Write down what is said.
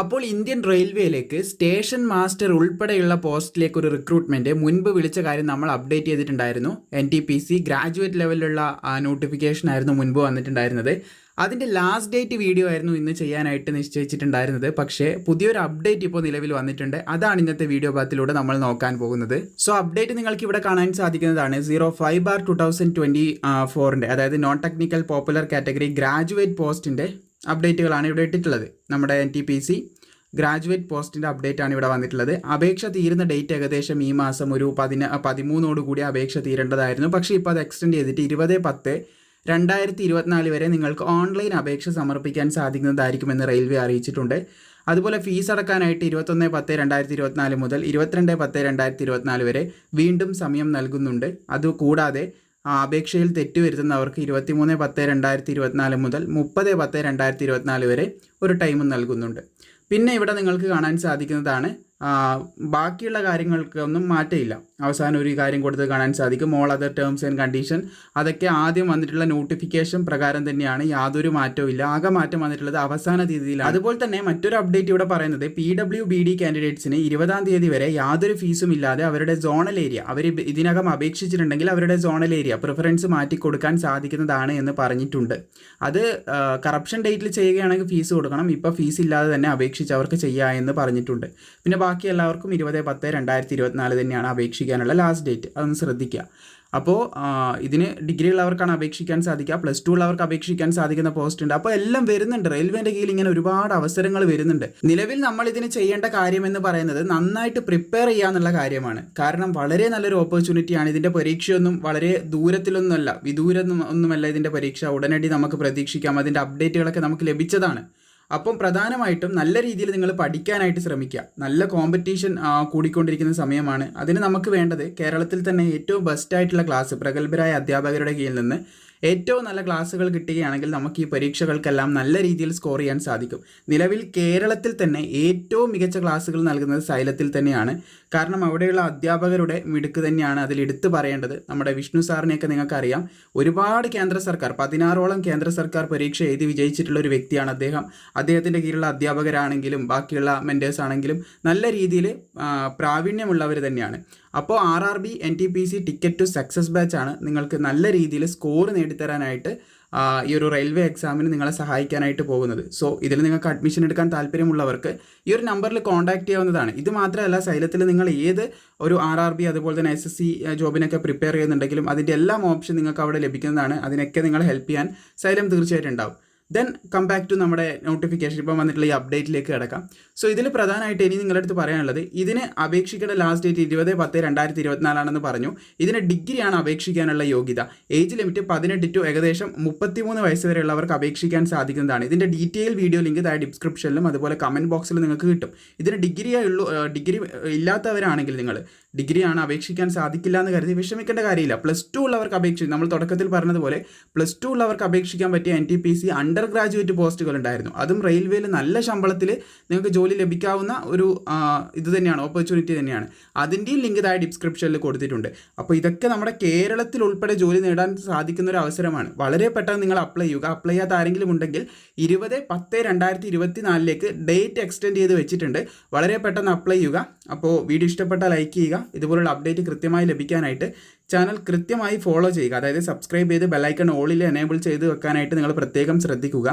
അപ്പോൾ Indian റെയിൽവേയിലേക്ക് station master ഉൾപ്പെടെയുള്ള പോസ്റ്റിലേക്ക് ഒരു റിക്രൂട്ട്മെന്റ് മുൻപ് വിളിച്ച കാര്യം നമ്മൾ അപ്ഡേറ്റ് ചെയ്തിട്ടുണ്ടായിരുന്നു. N T P C graduate ലെവലിലുള്ള നോട്ടിഫിക്കേഷൻ ആയിരുന്നു മുൻപ് വന്നിട്ടുണ്ടായിരുന്നത്. അതിന്റെ ലാസ്റ്റ് ഡേറ്റ് വീഡിയോ ആയിരുന്നു ഇന്ന് ചെയ്യാനായിട്ട് നിശ്ചയിച്ചിട്ടുണ്ടായിരുന്നത്. പക്ഷേ പുതിയൊരു അപ്ഡേറ്റ് ഇപ്പോൾ നിലവിൽ വന്നിട്ടുണ്ട്. അതാണ് ഇന്നത്തെ വീഡിയോ ഭാഗത്തിലൂടെ നമ്മൾ നോക്കാൻ പോകുന്നത്. സോ അപ്ഡേറ്റ് നിങ്ങൾക്ക് ഇവിടെ കാണാൻ സാധിക്കുന്നതാണ്. Zero five bar two thousand twenty ഫോറിന്റെ അതായത് non technical popular category graduate പോസ്റ്റിന്റെ അപ്ഡേറ്റുകളാണ് ഇവിടെ ഇട്ടിട്ടുള്ളത്. നമ്മുടെ N T P C graduate പോസ്റ്റിന്റെ അപ്ഡേറ്റ് ആണ് ഇവിടെ വന്നിട്ടുള്ളത്. അപേക്ഷ തീരുന്ന ഡേറ്റ് ഏകദേശം ഈ മാസം ഒരു പതിന പതിമൂന്നോട് കൂടി അപേക്ഷ തീരേണ്ടതായിരുന്നു. പക്ഷേ ഇപ്പോൾ അത് എക്സ്റ്റെൻഡ് ചെയ്തിട്ട് ഇരുപത് പത്ത് രണ്ടായിരത്തി ഇരുപത്തിനാല് വരെ നിങ്ങൾക്ക് ഓൺലൈൻ അപേക്ഷ സമർപ്പിക്കാൻ സാധിക്കുന്നതായിരിക്കുമെന്ന് റെയിൽവേ അറിയിച്ചിട്ടുണ്ട്. അതുപോലെ ഫീസ് അടക്കാനായിട്ട് ഇരുപത്തൊന്ന് പത്ത് രണ്ടായിരത്തി ഇരുപത്തിനാല് മുതൽ ഇരുപത്തിരണ്ട് പത്ത് രണ്ടായിരത്തി ഇരുപത്തിനാല് വരെ വീണ്ടും സമയം നൽകുന്നുണ്ട്. അതുകൂടാതെ അപേക്ഷയിൽ തെറ്റ് വരുത്തുന്നവർക്ക് ഇരുപത്തിമൂന്ന് പത്ത് രണ്ടായിരത്തി ഇരുപത്തിനാല് മുതൽ മുപ്പത് പത്ത് രണ്ടായിരത്തി ഇരുപത്തിനാല് വരെ ഒരു ടൈമും നൽകുന്നുണ്ട്. പിന്നെ ഇവിടെ നിങ്ങൾക്ക് കാണാൻ സാധിക്കുന്നതാണ് ആ, കാര്യങ്ങൾക്ക് ഒന്നും മാറ്റമില്ല. അവസാനം ഒരു കാര്യം കൊടുത്ത് കാണാൻ സാധിക്കും. All other terms and condition അതൊക്കെ ആദ്യം വന്നിട്ടുള്ള നോട്ടിഫിക്കേഷൻ പ്രകാരം തന്നെയാണ്. യാതൊരു മാറ്റവും ഇല്ല. ആകെ മാറ്റം വന്നിട്ടുള്ളത് അവസാന തീയതിയിലാണ്. അതുപോലെ തന്നെ മറ്റൊരു അപ്ഡേറ്റ് ഇവിടെ പറയുന്നത് പി ഡബ്ല്യു ബി ഡി കാൻഡിഡേറ്റ്സിന് ഇരുപതാം തീയതി വരെ യാതൊരു ഫീസും ഇല്ലാതെ അവരുടെ സോണൽ ഏരിയ അവർ ഇതിനകം അപേക്ഷിച്ചിട്ടുണ്ടെങ്കിൽ അവരുടെ സോണൽ ഏരിയ പ്രിഫറൻസ് മാറ്റി കൊടുക്കാൻ സാധിക്കുന്നതാണ് എന്ന് പറഞ്ഞിട്ടുണ്ട്. അത് കറപ്ഷൻ ഡേറ്റിൽ ചെയ്യുകയാണെങ്കിൽ ഫീസ് കൊടുക്കണം. ഇപ്പോൾ ഫീസ് ഇല്ലാതെ തന്നെ അപേക്ഷിച്ച് അവർക്ക് ചെയ്യാം എന്ന് പറഞ്ഞിട്ടുണ്ട്. പിന്നെ ബാക്കി എല്ലാവർക്കും ഇരുപത് പത്ത് രണ്ടായിരത്തി ഇരുപത്തിനാല് തന്നെയാണ് അപേക്ഷിക്കാനുള്ള ലാസ്റ്റ് ഡേറ്റ് അതൊന്ന് ശ്രദ്ധിക്കുക. അപ്പോൾ ഇതിന് ഡിഗ്രി ഉള്ളവർക്കാണ് അപേക്ഷിക്കാൻ സാധിക്കുക. പ്ലസ് ടു ഉള്ളവർക്ക് അപേക്ഷിക്കാൻ സാധിക്കുന്ന പോസ്റ്റ് ഉണ്ട്. അപ്പോൾ എല്ലാം വരുന്നുണ്ട്. റെയിൽവേന്റെ കീഴിൽ ഇങ്ങനെ ഒരുപാട് അവസരങ്ങൾ വരുന്നുണ്ട്. നിലവിൽ നമ്മൾ ഇതിന് ചെയ്യേണ്ട കാര്യം എന്ന് പറയുന്നത് നന്നായിട്ട് പ്രിപ്പയർ ചെയ്യുക എന്നുള്ള കാര്യമാണ്. കാരണം വളരെ നല്ലൊരു ഓപ്പർച്യൂണിറ്റിയാണ് ഇതിന്റെ പരീക്ഷയൊന്നും വളരെ ദൂരത്തിലൊന്നുമല്ല. വിദൂരം ഒന്നുമല്ല ഇതിന്റെ പരീക്ഷ. ഉടനടി നമുക്ക് പ്രതീക്ഷിക്കാം. അതിന്റെ അപ്ഡേറ്റുകളൊക്കെ നമുക്ക് ലഭിച്ചതാണ്. അപ്പം പ്രധാനമായിട്ടും നല്ല രീതിയിൽ നിങ്ങൾ പഠിക്കാനായിട്ട് ശ്രമിക്കുക. നല്ല കോമ്പറ്റീഷൻ കൂടിക്കൊണ്ടിരിക്കുന്ന സമയമാണ്. അതിന് നമുക്ക് വേണ്ടത് കേരളത്തിൽ തന്നെ ഏറ്റവും ബെസ്റ്റ് ആയിട്ടുള്ള ക്ലാസ് പ്രഗത്ഭരായ അധ്യാപകരുടെ കീഴിൽ നിന്ന് ഏറ്റവും നല്ല ക്ലാസ്സുകൾ കിട്ടുകയാണെങ്കിൽ നമുക്ക് ഈ പരീക്ഷകൾക്കെല്ലാം നല്ല രീതിയിൽ സ്കോർ ചെയ്യാൻ സാധിക്കും. നിലവിൽ കേരളത്തിൽ തന്നെ ഏറ്റവും മികച്ച ക്ലാസ്സുകൾ നൽകുന്നത് സൈലത്തിൽ തന്നെയാണ്. കാരണം അവിടെയുള്ള അധ്യാപകരുടെ മിടുക്ക് തന്നെയാണ് അതിൽ എടുത്തു പറയേണ്ടത്. നമ്മുടെ വിഷ്ണു സാറിനെയൊക്കെ നിങ്ങൾക്കറിയാം. ഒരുപാട് കേന്ദ്ര സർക്കാർ പതിനാറോളം കേന്ദ്ര സർക്കാർ പരീക്ഷ എഴുതി വിജയിച്ചിട്ടുള്ള ഒരു വ്യക്തിയാണ് അദ്ദേഹം. അദ്ദേഹത്തിന്റെ കീഴിലുള്ള അധ്യാപകരാണെങ്കിലും ബാക്കിയുള്ള മെന്റേഴ്സ് ആണെങ്കിലും നല്ല രീതിയിൽ പ്രാവീണ്യമുള്ളവർ തന്നെയാണ്. അപ്പോൾ R R B N T P C ticket to success batch ആണ് നിങ്ങൾക്ക് നല്ല രീതിയിൽ സ്കോർ നേടിത്തരാനായിട്ട് ഈ ഒരു റെയിൽവേ എക്സാമിന് നിങ്ങളെ സഹായിക്കാനായിട്ട് പോകുന്നത്. സോ ഇതിൽ നിങ്ങൾക്ക് അഡ്മിഷൻ എടുക്കാൻ താല്പര്യമുള്ളവർക്ക് ഈ ഒരു നമ്പറിൽ കോൺടാക്ട് ചെയ്യാവുന്നതാണ്. ഇത് മാത്രമല്ല സൈലത്തിൽ നിങ്ങൾ ഏത് ഒരു ആർ ആർ ബി അതുപോലെ തന്നെ എസ് എസ് സി ജോബിനൊക്കെ പ്രിപ്പയർ ചെയ്യുന്നുണ്ടെങ്കിലും അതിന്റെ എല്ലാം ഓപ്ഷൻ നിങ്ങൾക്ക് അവിടെ ലഭിക്കുന്നതാണ്. അതിനൊക്കെ നിങ്ങൾ ഹെൽപ്പ് ചെയ്യാൻ സൈലം തീർച്ചയായിട്ടും ഉണ്ടാവും. ദെൻ കം ബാക്ക് ടു നമ്മുടെ നോട്ടിഫിക്കേഷൻ ഇപ്പം വന്നിട്ടുള്ള ഈ അപ്ഡേറ്റിലേക്ക് കിടക്കാം. സോ ഇതിൽ പ്രധാനമായിട്ട് ഇനി നിങ്ങളുടെ അടുത്ത് പറയാനുള്ളത് ഇതിന് അപേക്ഷിക്കേണ്ട ലാസ്റ്റ് ഡേറ്റ് ഇരുപത് പത്ത് രണ്ടായിരത്തി ഇരുപത്തിനാലാണെന്ന് പറഞ്ഞു. ഇതിന് ഡിഗ്രിയാണ് അപേക്ഷിക്കാനുള്ള യോഗ്യത. ഏജ് ലിമിറ്റ് പതിനെട്ട് ടു ഏകദേശം മുപ്പത്തിമൂന്ന് വയസ്സ് വരെയുള്ളവർക്ക് അപേക്ഷിക്കാൻ സാധിക്കുന്നതാണ്. ഇതിന്റെ ഡീറ്റെയിൽ വീഡിയോ ലിങ്ക് താഴെ ഡിസ്ക്രിപ്ഷനിലും അതുപോലെ കമന്റ് ബോക്സിലും നിങ്ങൾക്ക് കിട്ടും. ഇതിന് ഡിഗ്രിയേ ഉള്ളൂ ഡിഗ്രി ഇല്ലാത്തവരാണെങ്കിൽ നിങ്ങൾ ഡിഗ്രിയാണ് അപേക്ഷിക്കാൻ സാധിക്കില്ല എന്ന് കരുതി വിഷമിക്കേണ്ട കാര്യമില്ല. പ്ലസ് ടു ഉള്ളവർക്ക് അപേക്ഷിച്ച് നമ്മൾ തുടക്കത്തിൽ പറഞ്ഞതുപോലെ പ്ലസ് ടു ഉള്ളവർക്ക് അപേക്ഷിക്കാൻ പറ്റിയ N T P C undergraduate പോസ്റ്റുകൾ ഉണ്ടായിരുന്നു. അതും റെയിൽവേയിൽ നല്ല ശമ്പളത്തിൽ നിങ്ങൾക്ക് ജോലി ലഭിക്കാവുന്ന ഒരു ഇത് തന്നെയാണ് ഓപ്പർച്യൂണിറ്റി തന്നെയാണ്. അതിന്റെയും ലിങ്ക് ഇതായ ഡിസ്ക്രിപ്ഷനിൽ കൊടുത്തിട്ടുണ്ട്. അപ്പോൾ ഇതൊക്കെ നമ്മുടെ കേരളത്തിൽ ഉൾപ്പെടെ ജോലി നേടാൻ സാധിക്കുന്ന ഒരു അവസരമാണ്. വളരെ പെട്ടെന്ന് നിങ്ങൾ അപ്ലൈ ചെയ്യുക. അപ്ലൈ ചെയ്യാത്ത ആരെങ്കിലും ഉണ്ടെങ്കിൽ ഇരുപത് പത്ത് രണ്ടായിരത്തി ഇരുപത്തി നാലിലേക്ക് ഡേറ്റ് എക്സ്റ്റെൻഡ് ചെയ്ത് വെച്ചിട്ടുണ്ട്. വളരെ പെട്ടെന്ന് അപ്ലൈ ചെയ്യുക. അപ്പോൾ വീഡിയോ ഇഷ്ടപ്പെട്ടാൽ ലൈക്ക് ചെയ്യുക. ഇതുപോലുള്ള അപ്ഡേറ്റ് കൃത്യമായി ലഭിക്കാനായിട്ട് ചാനൽ കൃത്യമായി ഫോളോ ചെയ്യുക. അതായത് സബ്സ്ക്രൈബ് ചെയ്ത് ബെല്ലൈക്കൺ ഓളിൽ എനേബിൾ ചെയ്ത് വെക്കാനായിട്ട് നിങ്ങൾ പ്രത്യേകം ശ്രദ്ധിക്കുക.